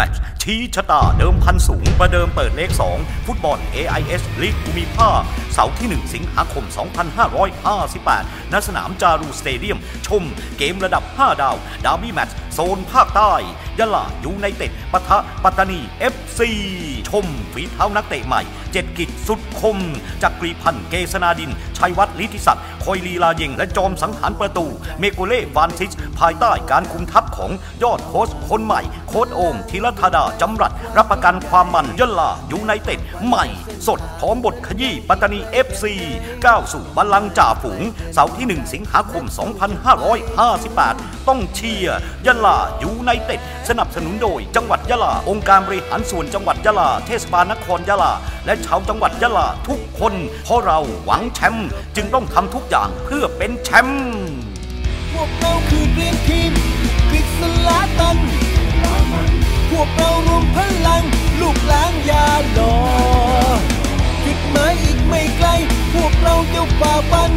มตช์ชี้ชะตาเดิมพันสูงประเดิมเปิดเลข 2 ฟุตบอล AIS ลีกภูมิภาคเสาร์ที่ 1 สิงหาคม 2558 ณ สนามจารูสเตเดียม ชมเกมระดับ 5 ดาวดาร์บี้แมตช์ นภาคใต้ยะลายูไนเต็ดปะทะปัตตานี FC ชมฝีเท้านักเตะใหม่ เจ็ดกิจสุดคมจากกรีพันธ์เกษนาดิน ชัยวัฒน์ลิธิศักดิ์คอยลีลาเยงและจอมสังหารประตู เมโกเล่วานทิช ภายใต้การคุมทัพของยอดโค้ชคนใหม่ โค้ชโอมธีรธาดาจำรัด รับประกันความมันยะลายูไนเต็ดใหม่ สดพร้อมบทขยี้ปัตตานี FC ก้าวสู่บัลลังก์จ่าฝูง เสาร์ที่ 1 สิงหาคม 2558 ต้องเชียร์ยะลายูไนเต็ดสนับสนุนโดย จังหวัดยะลา องค์การบริหารส่วนจังหวัดยะลา เทศบาลนครยะลา และชาวจังหวัดยะลาทุกคน เพราะเราหวังแชมป์จึงต้องทำทุกอย่างเพื่อเป็นแชมป์พวกเราคือเรียนทีมกฤษลาตันพวกเรารวมพลัง ลูกหลานยาหลอจุดหมายอีกไม่ไกล พวกเราจะฝ่าฟัน